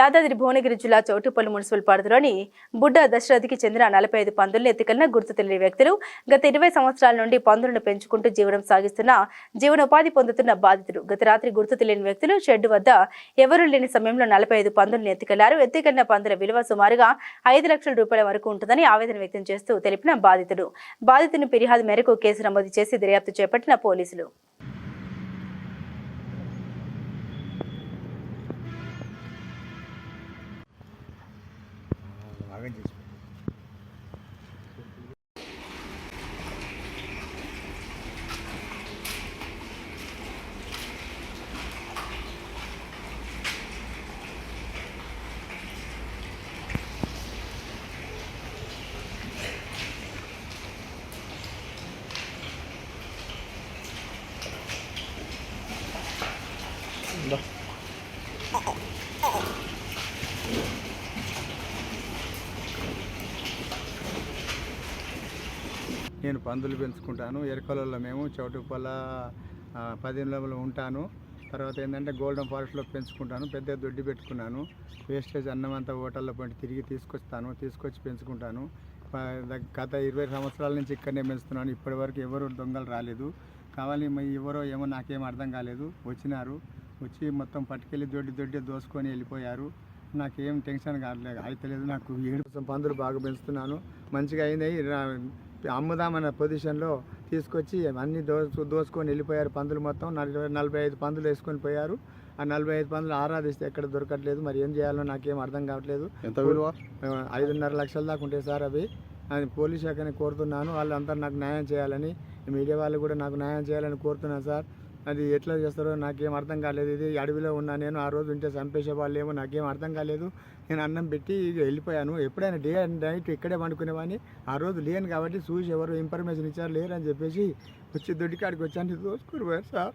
యాదాద్రి భువనగిరి జిల్లా చౌటుపల్లి మున్సిపల్ పరిధిలోని బుడ్డ దశరథికి చెందిన నలభై ఐదు పందులను ఎత్తుకెళ్ళిన గుర్తు తెలియని వ్యక్తులు గత ఇరవై సంవత్సరాల నుండి పందులను పెంచుకుంటూ జీవనం సాగిస్తున్న జీవనోపాధి పొందుతున్న బాధితుడు గత రాత్రి గుర్తు తెలియని వ్యక్తులు షెడ్డు వద్ద ఎవరూ లేని సమయంలో నలభై ఐదు పందులను ఎత్తుకెళ్ళారు. ఎత్తుకెళ్ళిన పందుల విలువ సుమారుగా ఐదు లక్షల రూపాయల వరకు ఉంటుందని ఆవేదన వ్యక్తం చేస్తూ తెలిపిన బాధితుడు. బాధితుని ఫిర్యాదు మేరకు కేసు నమోదు చేసి దర్యాప్తు చేపట్టిన పోలీసులు. 작은 제주. 나. 어, 어, 어. నేను పందులు పెంచుకుంటాను. ఎరకలలో మేము చౌటుపల్ల ఆ, ఉంటాను. తర్వాత ఏంటంటే గోల్డెన్ ఫారెస్ట్లో పెంచుకుంటాను. పెద్ద దొడ్డి పెట్టుకున్నాను. వేస్టేజ్ అన్నం అంతా హోటల్లో పండి తిరిగి తీసుకొస్తాను. తీసుకొచ్చి పెంచుకుంటాను. గత ఇరవై సంవత్సరాల నుంచి ఇక్కడనే పెంచుతున్నాను. ఇప్పటి వరకు ఎవరు దొంగలు రాలేదు. కావాలి ఎవరో ఏమో నాకేం అర్థం కాలేదు. వచ్చినారు. వచ్చి మొత్తం పట్టుకెళ్ళి దొడ్డి దొడ్డి దోసుకొని వెళ్ళిపోయారు. నాకేం టెన్షన్ కావట్లేదు. అయితలేదు నాకు. ఏడు పందులు బాగా పెంచుతున్నాను. మంచిగా అయినాయి. అమ్ముదామన్న పొజిషన్లో తీసుకొచ్చి అన్ని దోసు దోసుకొని వెళ్ళిపోయారు పందులు మొత్తం. నలభై నలభై ఐదు పందులు వేసుకొని పోయారు. ఆ నలభై ఐదు పందులు ఆరాధిస్తే ఎక్కడ దొరకట్లేదు. మరి ఏం చేయాలో నాకేం అర్థం కావట్లేదు. ఎంత విలువ? ఐదున్నర లక్షల దాకా ఉంటాయి సార్ అవి. అది పోలీస్ శాఖని కోరుతున్నాను. వాళ్ళంతా నాకు న్యాయం చేయాలని మీడియా వాళ్ళు కూడా నాకు న్యాయం చేయాలని కోరుతున్నాను సార్. అది ఎట్లా చేస్తారో నాకేం అర్థం కాలేదు. ఇది అడవిలో ఉన్నా నేను ఆ రోజు ఉంటే చంపేసే వాళ్ళు ఏమో నాకేం అర్థం కాలేదు. నేను అన్నం పెట్టి వెళ్ళిపోయాను. ఎప్పుడైనా డే అండ్ నైట్ ఇక్కడే పండుకునేవాడిని. ఆ రోజు లేను కాబట్టి చూసి ఎవరు ఇన్ఫర్మేషన్ ఇచ్చారు లేరు అని చెప్పేసి వచ్చి దొడ్డికాడికి వచ్చాను దోసుకురు సార్?